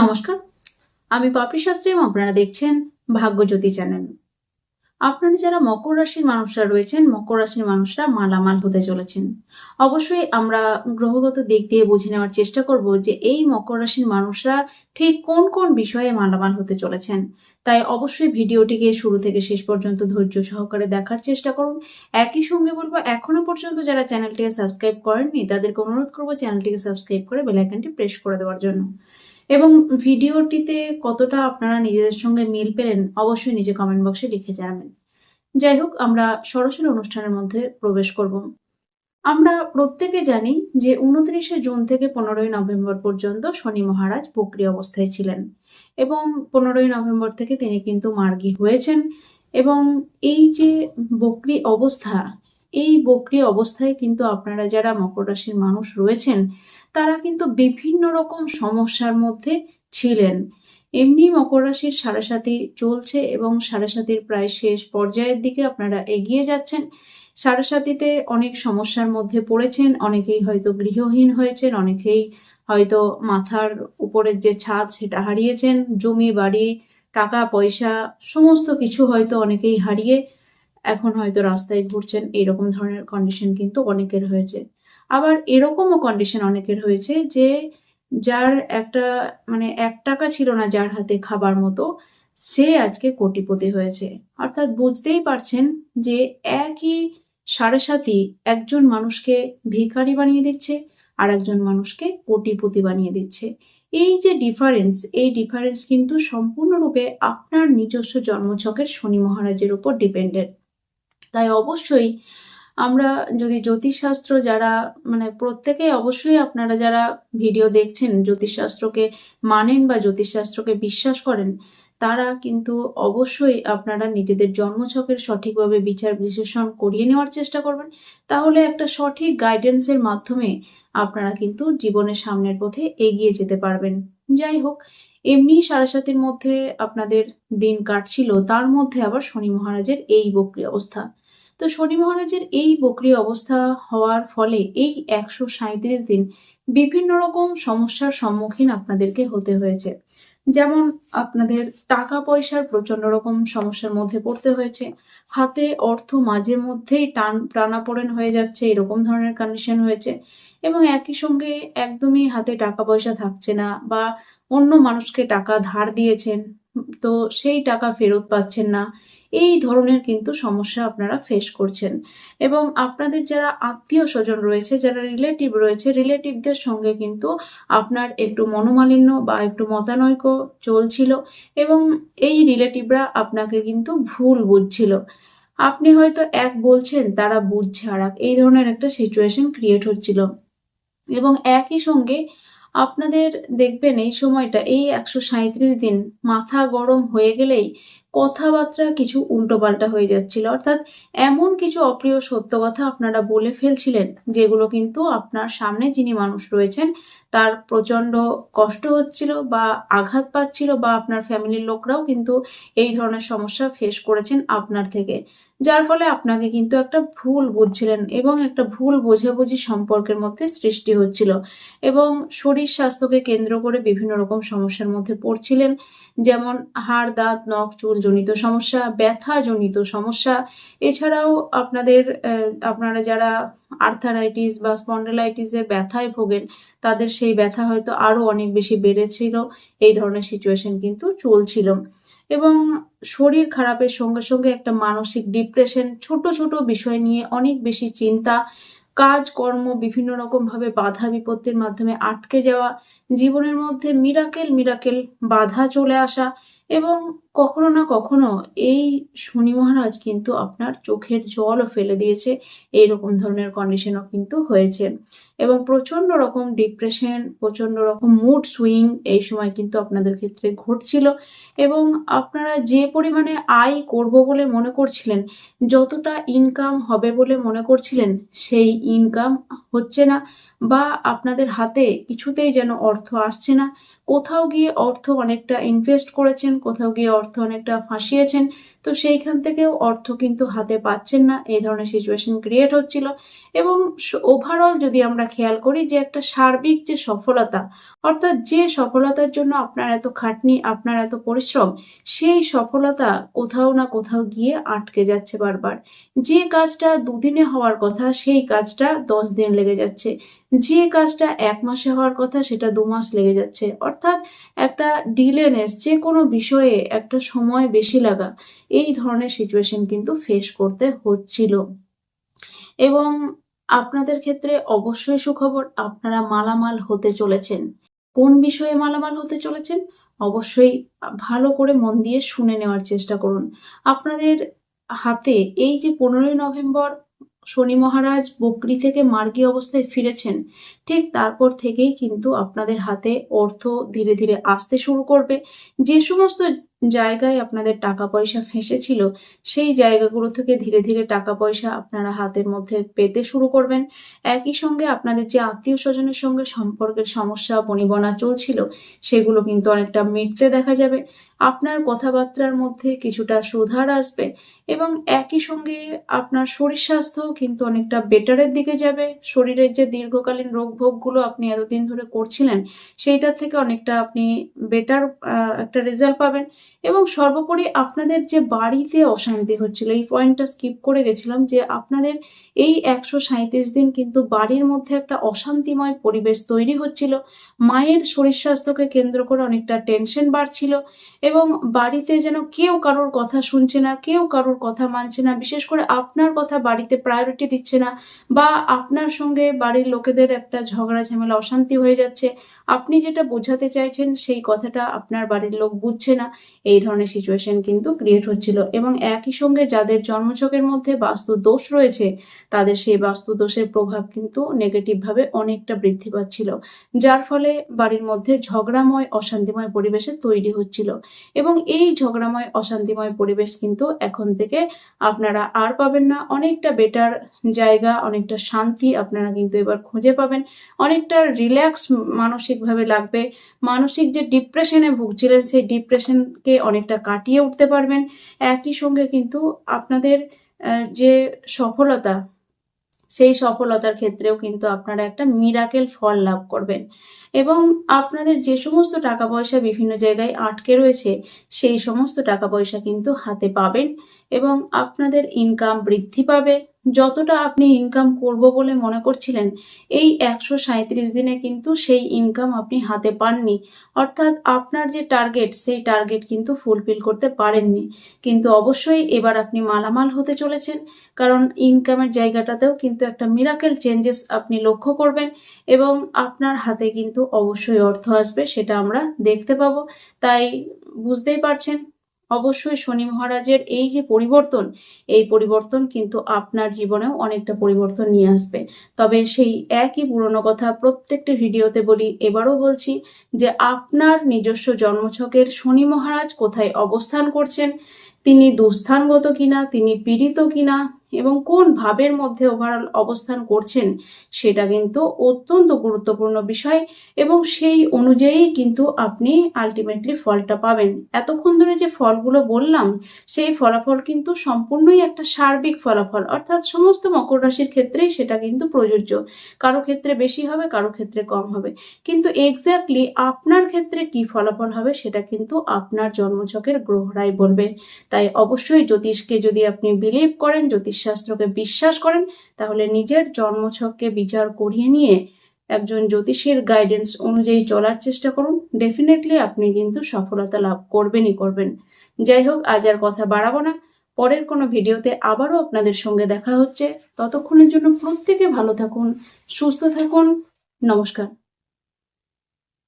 নমস্কার। আমি পাপড়ি শাস্ত্রী এবং আপনারা দেখছেন ভাগ্যজ্যোতি চ্যানেল। আপনারা যারা মকর রাশির মানুষরা রয়েছেন, মকর রাশির মানুষরা মালামাল হতে চলেছেন। অবশ্যই আমরা গ্রহগত দিক দিয়ে বুঝে নেওয়ার চেষ্টা করব যে এই মকর রাশির মানুষরা ঠিক কোন কোন বিষয়ে মালামাল হতে চলেছেন। তাই অবশ্যই ভিডিওটিকে শুরু থেকে শেষ পর্যন্ত ধৈর্য সহকারে দেখার চেষ্টা করুন। একই সঙ্গে বলব, এখনও পর্যন্ত যারা চ্যানেলটিকে সাবস্ক্রাইব করেননি, তাদেরকে অনুরোধ করব চ্যানেলটিকে সাবস্ক্রাইব করে বেলাইকানটি প্রেস করে দেওয়ার জন্য। এবং ভিডিওটিতে কতটা আপনারা নিজেদের সঙ্গে মিল পেলেন অবশ্যই নিজে কমেন্ট বক্সে লিখে জানাবেন। যাই হোক, আমরা সরাসরি অনুষ্ঠানের মধ্যে প্রবেশ করব। আমরা প্রত্যেকে জানি যে উনত্রিশে জুন থেকে পনেরোই নভেম্বর পর্যন্ত শনি মহারাজ বকরি অবস্থায় ছিলেন এবং পনেরোই নভেম্বর থেকে তিনি কিন্তু মার্গী হয়েছেন এবং এই যে বকরি অবস্থা এই বকরি অবস্থায় কিন্তু আপনারা যারা মকর রাশির মানুষ রয়েছেন, তারা কিন্তু বিভিন্ন রকম সমস্যার মধ্যে ছিলেন। এমনি মকর রাশির সাড়ে সাথী চলছে এবং সাড়ে সাথীর প্রায় শেষ পর্যায়ের দিকে আপনারা এগিয়ে যাচ্ছেন। সাড়ে সাথীতে অনেক সমস্যার মধ্যে পড়েছেন, অনেকেই হয়তো গৃহহীন হয়েছেন, অনেকেই হয়তো মাথার উপরের যে ছাদ সেটা হারিয়েছেন, জমি, বাড়ি, টাকা, পয়সা, সমস্ত কিছু হয়তো অনেকেই হারিয়ে এখন হয়তো রাস্তায় ঘুরছেন, এরকম ধরনের কন্ডিশন কিন্তু অনেকের হয়েছে। আবার এরকমও কন্ডিশন অনেকের হয়েছে যে, যার একটা মানে এক টাকা ছিল না যার হাতে খাবার মতো, সে আজকে কোটিপতি হয়েছে। অর্থাৎ বুঝতেই পারছেন যে একই সাড়ে সাথী একজন মানুষকে ভিখারি বানিয়ে দিচ্ছে আর একজন মানুষকে কোটিপতি বানিয়ে দিচ্ছে। এই যে ডিফারেন্স এই ডিফারেন্স কিন্তু সম্পূর্ণরূপে আপনার নিজস্ব জন্মছকের শনি মহারাজের উপর ডিপেন্ডেন্ট তাই অবশ্যই আমরা যদি জ্যোতিষশাস্ত্র যারা মানে প্রত্যেকেই অবশ্যই আপনারা যারা ভিডিও দেখছেন, জ্যোতিষশাস্ত্রকে মানেন বা জ্যোতিষশাস্ত্রকে বিশ্বাস করেন, তারা কিন্তু অবশ্যই আপনারা নিজেদের জন্মছকের সঠিকভাবে বিচার বিশ্লেষণ করিয়ে নেওয়ার চেষ্টা করবেন। তাহলে একটা সঠিক গাইডেন্সের মাধ্যমে আপনারা কিন্তু জীবনের সামনের পথে এগিয়ে যেতে পারবেন। যাই হোক এমনি সাড়ে সারাসাতির মধ্যে আপনাদের দিন কাটছিল, তার মধ্যে আবার শনি মহারাজের এই বক্রি অবস্থা। তো শনি মহারাজের এই বক্রি অবস্থা হওয়ার ফলে এই একশো দিন বিভিন্ন রকম সমস্যার সম্মুখীন আপনাদেরকে হতে হয়েছে। যেমন আপনাদের টাকা পয়সার প্রচণ্ড রকম সমস্যার মধ্যে পড়তে হয়েছে। হাতে অর্থ মাঝে মধ্যেই টান প্রাণাপড়েন হয়ে যাচ্ছে, এরকম ধরনের কন্ডিশন হয়েছে। এবং একই সঙ্গে একদমই হাতে টাকা পয়সা থাকছে না বা অন্য মানুষকে টাকা ধার দিয়েছেন, তো সেই টাকা ফেরত পাচ্ছেন না। এই ধরনের কিন্তু সমস্যা আপনারা ফেস করছেন। এবং আপনাদের যারা আত্মীয় স্বজন রয়েছে, যারা রিলেটিভ রয়েছে রিলেটিভদের সঙ্গে কিন্তু আপনার একটু মনোমালিন্য বা একটু মতানৈক্য চলছিল এবং এই রিলেটিভরা আপনাকে কিন্তু ভুল বুঝছিল। আপনি হয়তো এক বলছেন, তারা বুঝছে আর এই ধরনের একটা সিচুয়েশন ক্রিয়েট হচ্ছিল। এবং একই সঙ্গে আপনাদের দেখবেন এই সময়টা, এই একশো দিন মাথা গরম হয়ে গেলেই কথাবার্তা কিছু উল্টোপাল্টা হয়ে যাচ্ছিল। অর্থাৎ এমন কিছু অপ্রিয় সত্য কথা আপনারা বলে ফেলছিলেন, যেগুলো কিন্তু আপনার সামনে যিনি মানুষ রয়েছেন, তার প্রচণ্ড কষ্ট হচ্ছিল বা আঘাত পাচ্ছিল বা আপনার ফ্যামিলির লোকরাও কিন্তু এই ধরনের সমস্যা ফেস করেছেন আপনার থেকে। যার ফলে আপনাকে কিন্তু একটা ভুল বুঝছিলেন এবং একটা ভুল বোঝাবুঝি সম্পর্কের মধ্যে সৃষ্টি হচ্ছিল এবং শরীর স্বাস্থ্যকে কেন্দ্র করে বিভিন্ন রকম সমস্যার মধ্যে পড়ছিলেন, যেমন হাড়, দাঁত, নখ, চুল জনিত সমস্যা, ব্যথা জনিত সমস্যা। এছাড়াও আপনাদের আপনারা যারা আর্থারাইটিস বা স্পন্ডেলাইটিসের ব্যথায় ভোগেন, তাদের সেই ব্যথা হয়তো আরও অনেক বেশি বেড়েছিল। এই ধরনের সিচুয়েশন কিন্তু চলছিল। এবং শরীর খারাপের সঙ্গে সঙ্গে একটা মানসিক ডিপ্রেশন ছোট ছোট বিষয় নিয়ে অনেক বেশি চিন্তা কাজকর্ম বিভিন্ন রকম ভাবে বাধা বিপত্তির মাধ্যমে আটকে যাওয়া, জীবনের মধ্যে মিরাকেল মিরাকেল বাধা চলে আসা এবং কখনো না কখনো এই শনি মহারাজ কিন্তু আপনার চোখের জলও ফেলে দিয়েছে। এইরকম ধরনের কন্ডিশনও কিন্তু হয়েছে। এবং প্রচণ্ড রকম ডিপ্রেশন প্রচণ্ড রকম মুড সুইং এই সময় কিন্তু আপনাদের ক্ষেত্রে ঘটছিল। এবং আপনারা যে পরিমাণে আয় করব বলে মনে করছিলেন, যতটা ইনকাম হবে বলে মনে করছিলেন, সেই ইনকাম হচ্ছে না বা আপনাদের হাতে কিছুতেই যেন অর্থ আসছে না। কোথাও গিয়ে অর্থ অনেকটা ইনভেস্ট করেছেন, কোথাও গিয়ে অর্থ অনেকটা ফাঁসিয়েছেন। তো সেইখান থেকেও অর্থ কিন্তু হাতে পাচ্ছেন না। এই ধরনের সিচুয়েশন ক্রিয়েট হচ্ছিল। এবং ওভারঅল যদি আমরা খেয়াল করি যে একটা সার্বিক যে সফলতা, অর্থাৎ যে সফলতার জন্য আপনার এত খাটনি, আপনার এত পরিশ্রম, সেই সফলতা কোথাও না কোথাও গিয়ে আটকে যাচ্ছে বারবার। যে কাজটা দুদিনে হওয়ার কথা, সেই কাজটা দশ দিন লেগে যাচ্ছে। যে কাজটা এক মাসে হওয়ার কথা সেটা দু মাস লেগে যাচ্ছে। অর্থাৎ একটা ডিলেনেস, যে কোনো বিষয়ে একটা সময় বেশি লাগা, এই ধরনের সিচুয়েশন কিন্তু ফেস করতে হচ্ছিল। এবং আপনাদের ক্ষেত্রে অবশ্যই সুখবর, আপনারা মালামাল হতে চলেছেন। কোন বিষয়ে মালামাল হতে চলেছেন? অবশ্যই ভালো করে মন দিয়ে শুনে নেওয়ার চেষ্টা করুন। আপনাদের হাতে এই যে পনেরোই নভেম্বর শনি মহারাজ বকরি থেকে মার্গী অবস্থায় ফিরেছেন। ঠিক তারপর থেকেই কিন্তু আপনাদের হাতে অর্থ ধীরে ধীরে আসতে শুরু করবে। যে সমস্ত জায়গায় আপনাদের টাকা পয়সা ফেঁসেছিল, সেই জায়গাগুলো থেকে ধীরে ধীরে টাকা পয়সা আপনারা হাতের মধ্যে পেতে শুরু করবেন। একই সঙ্গে আপনাদের যে আত্মীয় স্বজনের সঙ্গে সম্পর্কের সমস্যা বনিবনা চলছিল, সেগুলো কিন্তু অনেকটা মিটতে দেখা যাবে। আপনার কথাবার্তার মধ্যে কিছুটা সুধার আসবে এবং একই সঙ্গে আপনার শরীর স্বাস্থ্য কিন্তু অনেকটা বেটারের দিকে যাবে। শরীরের যে দীর্ঘকালীন রোগ ভোগগুলো আপনি এতদিন ধরে করছিলেন, সেইটার থেকে অনেকটা আপনি বেটার একটা রেজাল্ট পাবেন। এবং সর্বোপরি আপনাদের যে বাড়িতে অশান্তি হচ্ছিল, এই পয়েন্টটা স্কিপ করে গেছিলাম যে আপনাদের এই একশো সাঁত্রিশ দিন কিন্তু বাড়ির মধ্যে একটা অশান্তিময় পরিবেশ তৈরি হচ্ছিল। মায়ের শরীর স্বাস্থ্যকে কেন্দ্র করে অনেকটা টেনশন বাড়ছিল। এবং বাড়িতে যেন কেউ কারোর কথা শুনছে না, কেউ কারোর কথা মানছে না, বিশেষ করে আপনার কথা বাড়িতে প্রায়োরিটি দিচ্ছে না বা আপনার সঙ্গে বাড়ির লোকেদের একটা ঝগড়া, ঝামেলা, অশান্তি হয়ে যাচ্ছে, আপনি যেটা বোঝাতে চাইছেন সেই কথাটা আপনার বাড়ির লোক বুঝছে না, এই ধরনের সিচুয়েশন কিন্তু ক্রিয়েট হচ্ছিল এবং একই সঙ্গে যাদের জন্মছকের মধ্যে বাস্তু দোষ রয়েছে, তাদের সেই বাস্তু দোষের প্রভাব কিন্তু নেগেটিভভাবে অনেকটা বৃদ্ধি পাচ্ছিল, যার ফলে বাড়ির মধ্যে ঝগড়াময়, অশান্তিময় পরিবেশে তৈরি হচ্ছিল। এবং এই ঝগড়াময়, অশান্তিময় পরিবেশ কিন্তু এখন থেকে আপনারা আর পাবেন না। অনেকটা বেটার জায়গা, অনেকটা শান্তি আপনারা কিন্তু এবার খুঁজে পাবেন। অনেকটা রিল্যাক্স মানসিকভাবে লাগবে। মানসিক যে ডিপ্রেশনে ভুগছিলেন, সেই ডিপ্রেশনকে অনেকটা কাটিয়ে উঠতে পারবেন। একই সঙ্গে কিন্তু আপনাদের যে সফলতা সেই সফলতার ক্ষেত্রেও কিন্তু আপনারা একটা মিরাকেল ফল লাভ করবেন। এবং আপনাদের যে সমস্ত টাকা পয়সা বিভিন্ন জায়গায় আটকে রয়েছে, সেই সমস্ত টাকা পয়সা কিন্তু হাতে পাবেন এবং আপনাদের ইনকাম বৃদ্ধি পাবে। যতটা আপনি ইনকাম করব বলে মনে করছিলেন, এই একশো দিনে কিন্তু সেই ইনকাম আপনি হাতে পাননি। অর্থাৎ আপনার যে টার্গেট সেই টার্গেট কিন্তু ফুলফিল করতে পারেননি। কিন্তু অবশ্যই এবার আপনি মালামাল হতে চলেছেন, কারণ ইনকামের জায়গাটাতেও কিন্তু একটা মিরাকেল চেঞ্জেস আপনি লক্ষ্য করবেন এবং আপনার হাতে কিন্তু অবশ্যই অর্থ আসবে, সেটা আমরা দেখতে পাবো। তাই বুঝতেই পারছেন অবশ্যই শনি মহারাজের এই যে পরিবর্তন, এই পরিবর্তন কিন্তু আপনার জীবনেও অনেকটা পরিবর্তন নিয়ে আসবে। তবে সেই একই পুরনো কথা প্রত্যেকটি ভিডিওতে বলি, এবারও বলছি যে আপনার নিজস্ব জন্মছকের শনি মহারাজ কোথায় অবস্থান করছেন, তিনি দুস্থানগত কিনা, তিনি পীড়িত কিনা এবং কোন ভাবের মধ্যে ওভারঅল অবস্থান করছেন সেটা কিন্তু অত্যন্ত গুরুত্বপূর্ণ বিষয় এবং সেই অনুযায়ী কিন্তু আপনি আলটিমেটলি ফলটা পাবেন। এতক্ষণ ধরে যে ফলগুলো বললাম, সেই ফলাফল কিন্তু সম্পূর্ণই একটা সার্বিক ফলাফল। অর্থাৎ সমস্ত মকর রাশির ক্ষেত্রেই সেটা কিন্তু প্রযোজ্য। কারও ক্ষেত্রে বেশি হবে, কারও ক্ষেত্রে কম হবে। কিন্তু এক্স্যাক্টলি আপনার ক্ষেত্রে কি ফলাফল হবে সেটা কিন্তু আপনার জন্মছকের গ্রহরাই বলবে। তাই অবশ্যই জ্যোতিষকে যদি আপনি বিলিভ করেন, জ্যোতিষ শাস্ত্রকে বিশ্বাস করেন, তাহলে নিজের জন্মছককে বিচার করিয়ে নিয়ে একজন জ্যোতিষীর গাইডেন্স অনুযায়ী চলার চেষ্টা করুন। ডেফিনেটলি আপনি কিন্তু সফলতা লাভ করবেনই করবেন। যাই হোক, আজ আর কথা বাড়াবো না। পরের কোনো ভিডিওতে আবারও আপনাদের সঙ্গে দেখা হচ্ছে। ততক্ষণের জন্য প্রত্যেকে ভালো থাকুন, সুস্থ থাকুন। নমস্কার।